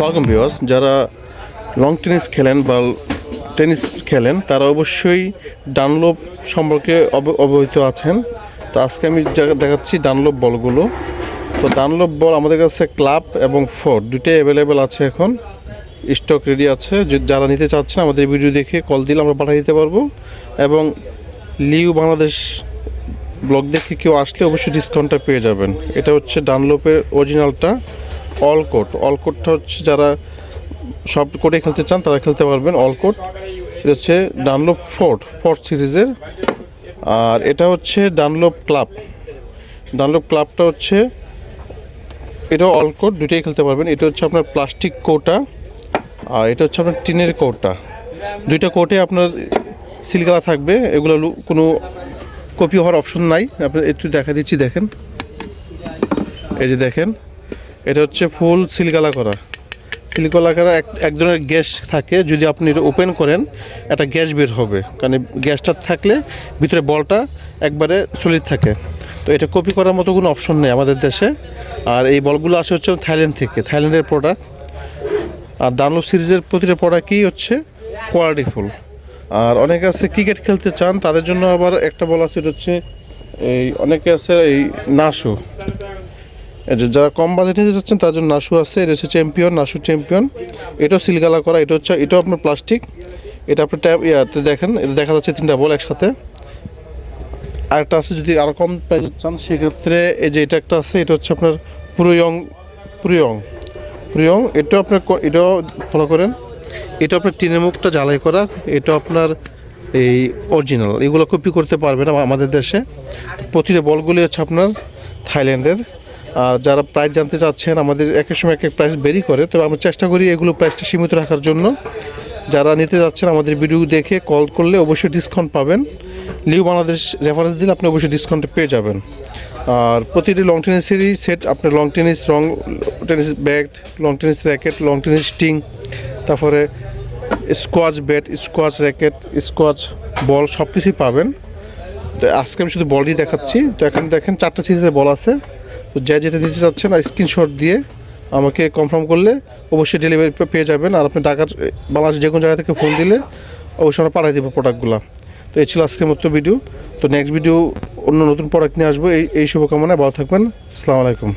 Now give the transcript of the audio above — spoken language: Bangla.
ওয়েলকাম ভিউয়ার্স, যারা লং টেনিস খেলেন বা টেনিস খেলেন, তারা অবশ্যই ডানলোপ সম্পর্কে অব- অবহিত আছেন। তো আজকে আমি দেখাচ্ছি ডানলোপ বলগুলো। তো ডানলোপ বল আমাদের কাছে ক্লাব এবং ফোর্ট দুটোই অ্যাভেলেবেল আছে এখন। স্টক রেডি আছে। যারা নিতে চাচ্ছেন, আমাদের ভিডিও দেখে কল দিলে আমরা পাঠিয়ে দিতে পারব। এবং লিউ বাংলাদেশ ব্লগ দেখে কেউ আসলে অবশ্যই ডিসকাউন্টটা পেয়ে যাবেন। এটা হচ্ছে ডানলোপের অরিজিনালটা অল কোট অল কোটটা হচ্ছে যারা সব কোটে খেলতে চান, তারা খেলতে পারবেন অল কোট এটা হচ্ছে ডানলোপ ফোর্ট ফোর্ট সিরিজের আর এটা হচ্ছে ডানলোপ ক্লাব ডানলোপ ক্লাবটা হচ্ছে এটা অল কোট দুটোই খেলতে পারবেন। এটা হচ্ছে আপনার প্লাস্টিক কোটা আর এটা হচ্ছে আপনার টিনের কোটটা দুইটা কোটে আপনার সিলগালা থাকবে, এগুলো কোনো কপি হওয়ার অপশন নাই। আপনার একটু দেখা দিচ্ছি, দেখেন। এই যে দেখেন। এটা হচ্ছে ফুল সিলগালা করা। সিলগালা করা এক ধরনের গ্যাস থাকে, যদি আপনি এটা ওপেন করেন, একটা গ্যাস বের হবে। কারণ গ্যাসটা থাকলে ভিতরে বলটা একবারে সলিড থাকে। তো এটা কপি করার মতো কোনো অপশন নেই আমাদের দেশে। আর এই বলগুলো আসে হচ্ছে থাইল্যান্ড থেকে। থাইল্যান্ডের প্রোডাক্ট আর ডানলোপ সিরিজের প্রতিটা প্রোডাক্টই হচ্ছে কোয়ালিটিফুল আর অনেকে আছে ক্রিকেট খেলতে চান, তাদের জন্য আবার একটা বল আছে, এটা হচ্ছে এই, অনেকে আছে এই যে যারা কম বাজেটে নিতে চাচ্ছেন, তার জন্য নাসু আছে, এটা হচ্ছে চ্যাম্পিয়ন নাসু চ্যাম্পিয়ন এটাও সিলগালা করা, এটা হচ্ছে, এটাও আপনার প্লাস্টিক এটা আপনার ট্যাব ইয়াতে দেখেন এটা দেখা যাচ্ছে তিনটা বল একসাথে। আরেকটা আছে, যদি আরও কম প্রাইসে চান, সেক্ষেত্রে এই যে এটা একটা আছে, এটা হচ্ছে আপনার পুরোয়ং পুরোয়ং। প্রিয়ং, এটাও আপনার এটাও ফলো করেন। এটা আপনার টিনের মুখটা জ্বালাই করা এটা আপনার এই অরিজিনাল এগুলো কপি করতে পারবেন আম- আমাদের দেশে। প্রতিটা বলগুলি হচ্ছে আপনার থাইল্যান্ডের। আর যারা প্রাইস জানতে চাচ্ছেন, আমাদের এক এক সময় এক এক প্রাইস বেরি করে, তবে আমরা চেষ্টা করি এগুলো প্রাইসটা সীমিত রাখার জন্য। যারা নিতে যাচ্ছেন আমাদের ভিডিও দেখে কল করলে অবশ্যই ডিসকাউন্ট পাবেন। লিউ বাংলাদেশ রেফারেন্স দিলে আপনি অবশ্যই ডিসকাউন্টে পেয়ে যাবেন। আর প্রতিটি লং টেনিসেরই সেট আপনার lawn tennis lawn tennis bat lawn tennis racket lawn tennis string তারপরে squash bat squash racket squash ball সব কিছুই পাবেন। তো আজকে আমি শুধু বলই দেখাচ্ছি। তো এখানে দেখেন চারটা সিরিজের বল আছে। তো যা যেটা দিতে চাচ্ছেন আর স্ক্রিনশট দিয়ে আমাকে কনফার্ম করলে অবশ্যই ডেলিভারি পেয়ে যাবেন। আর আপনি ঢাকার বাংলাদেশ যে কোনো জায়গা থেকে ফোন দিলে অবশ্যই আমরা পাঠিয়ে দেবো প্রোডাক্টগুলো তো এই ছিল আজকের মতো ভিডিও তো নেক্সট ভিডিও অন্য নতুন প্রোডাক্ট নিয়ে আসব। এই এই শুভকামনায় ভালো থাকবেন। আসসালামু আলাইকুম।